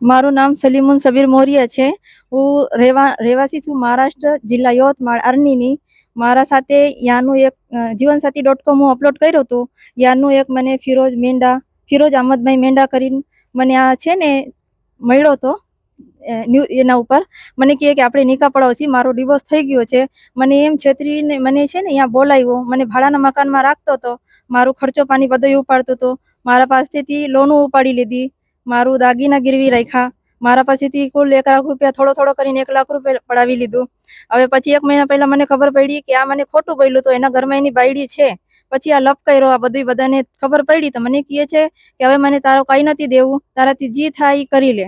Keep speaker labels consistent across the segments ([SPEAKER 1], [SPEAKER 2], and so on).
[SPEAKER 1] મારું નામ સલીમુન સબીર મોરિયા છે. હું રહેવા, રહેવાસી છું મહારાષ્ટ્ર જિલ્લા યવતમાળ અરણીની. મારા સાથે યાનું એક જીવનસાથી ડોટ કોમ હું અપલોડ કર્યો હતો. યાનું એક મને ફિરોજ મેંડા ફિરોજ અહમદભાઈ મેંડા કરીને મને આ છે ને મળ્યો હતો એના ઉપર. મને કહે કે આપણે નિકા પડાવશી મારો ડિવોર્સ થઈ ગયો છે. મને એમ છેતરીને, મને છે ને અહીંયા બોલાવ્યો. મને ભાડાના મકાનમાં રાખતો હતો. મારું ખર્ચો પાણી બધો ઉપાડતો હતો. મારા પાસેથી લોનો ઉપાડી લીધી. મારું દાગીના ગીરવી રાખ્યા. મારા પાસેથી કુલ એક લાખ રૂપિયા થોડો થોડો કરીને એક લાખ રૂપિયા પડાવી લીધું. હવે પછી એક મહિના પહેલા મને ખબર પડી કે આ મને ખોટું પડ્યું તો એના ઘરમાં એની બાયડી છે. પછી આ લપ કર્યો, આ બધું બધાને ખબર પડી તો મને કહે છે કે હવે મને તારો કઈ નથી દેવું, તારાથી જી થાય એ કરી લે.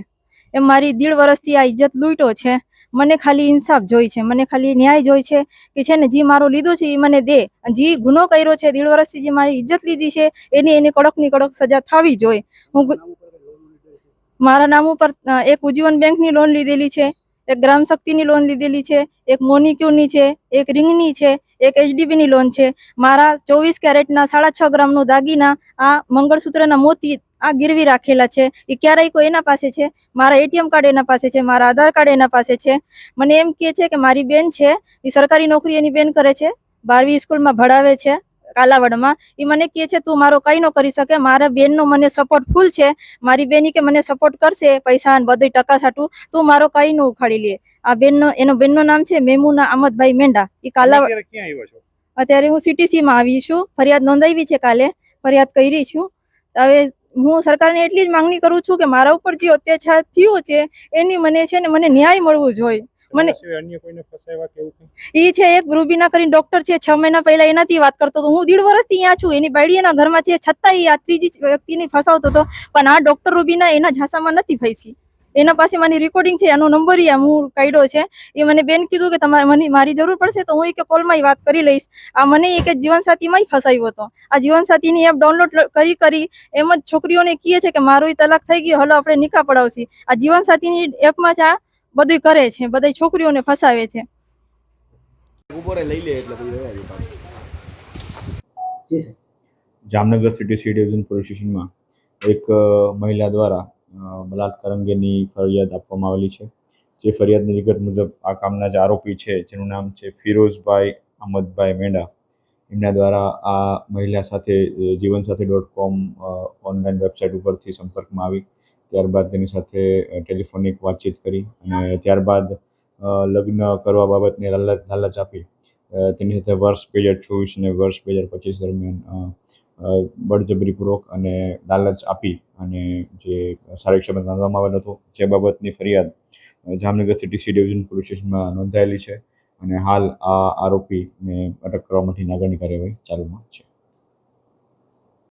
[SPEAKER 1] એમ મારી દીડ વર્ષથી આ ઇજ્જત લૂંટો છે. મને ખાલી ઇન્સાફ જોઈ છે, મને ખાલી ન્યાય જોઈ છે કે છે ને જે મારું લીધું છે એ મને દે. જે ગુનો કર્યો છે, દીડ વર્ષથી જે મારી ઇજ્જત લીધી છે, એની એની કડકની કડક સજા થવી જોઈએ. હું ગુ-
[SPEAKER 2] નામ ઉપર કઈ લોન લીધેલી છે?
[SPEAKER 1] મારા નામ ઉપર એક ઉજ્જીવન બેંકની લોન લીધેલી છે, એક ગ્રામ શક્તિની લોન લીધેલી છે, એક મોનિક્યુની છે, એક રિંગની છે, એક એચડીબીની લોન છે. મારા ચોવીસ કેરેટના સાડા છ ગ્રામનું દાગીના આ મંગળસૂત્રના મોતી, આ ગીરવી રાખેલા છે. એ ક્યારેય કોઈ એના પાસે છે? મારા એટીએમ કાર્ડ એના પાસે છે, મારા આધાર કાર્ડ એના પાસે છે. મને એમ કહે છે કે મારી બેન છે એ સરકારી નોકરી એની બેન કરે છે, બારવી સ્કૂલમાં ભણાવે છે. કાલાવડમાં એ મને કહે છે તું મારો કઈ ન કરી શકે મારા બેનનો મને સપોર્ટ ફૂલ છે. મારી બેની કે મને સપોર્ટ કરશે પૈસા અને બધું ટકા સાટું તું મારો કઈ ન ઉખાડી લે. આ બેનનો એનો બેનનું નામ છે મેમુના અહમદભાઈ મેંડા. એ કાલાવડ
[SPEAKER 3] અત્યારે
[SPEAKER 1] હું સીટીસીમાં માં આવી છું. ફરિયાદ નોંધાવી છે કાલે. ફરિયાદ કરી છું. હવે હું સરકારને એટલી જ માંગણી કરું છું કે મારા ઉપર જે અત્યાચાર થયો છે એની મને છે ને મને ન્યાય મળવું જોઈએ. મને-
[SPEAKER 3] એ અન્ય કોઈને ફસાવ્યા કે
[SPEAKER 1] ઈ છે એક રૂબીના કરીને ડોક્ટર છે છ મહિના પહેલા એનાથી વાત કરતો હતો. હું દીડ વર્ષથી અહીંયા છું. એની બાયડી એના ઘરમાં છે છતાં ઈ આ ત્રીજી વ્યક્તિને ફસાવતો હતો. પણ આ ડોક્ટર રૂબીના એના ઝાંસામાં નથી ફસી એના પાસે મારી રેકોર્ડિંગ છે એનો નંબર હું કાઢ્યો છે. એ મને બેન કીધું કે તમારે મને મારી જરૂર પડશે તો હું એક કોલમાં વાત કરી લઈશ. આ મને એક જીવનસાથીમાં ફસાયો હતો. આ જીવનસાથીની એપ ડાઉનલોડ કરી કરી એમ જ છોકરીઓને કહે છે કે મારો તલાક થઈ ગયો હલો આપણે નિકા પડાવશી. આ જીવનસાથીની એપમાં જ આ બધું કરે છે બધા છોકરીઓને ફસાવે છે.
[SPEAKER 3] Jamnagar city C division police સ્ટેશનમાં એક મહિલા દ્વારા બલાત્કાર અંગેની ફરિયાદ આપવામાં આવેલી છે. જે ફરિયાદની વિગત મુજબ આ કામના જે આરોપી છે જેનું નામ છે ફિરોઝભાઈ અહમદભાઈ મેંડા એમના દ્વારા આ મહિલા સાથે જીવન સાથે ડોટ કોમ ઓનલાઈન વેબસાઇટ ઉપરથી સંપર્કમાં આવી. ત્યારબાદ તેની સાથે ટેલિફોનિક વાતચીત કરી અને ત્યારબાદ લગ્ન કરવા બાબતની લાલચ લાલચ આપી. તેની સાથે વર્ષ બે હજાર ચોવીસ અને વર્ષ બે હજાર પચીસ દરમિયાન બળજબરીપૂર્વક અને લાલચ આપી અને જે શારીરિક સંબંધ બાંધવામાં આવેલો હતો, જે બાબતની ફરિયાદ Jamnagar city C division police સ્ટેશનમાં નોંધાયેલી છે અને હાલ આ આરોપીને અટક કરવા માટેની આગળની કાર્યવાહી ચાલુમાં છે.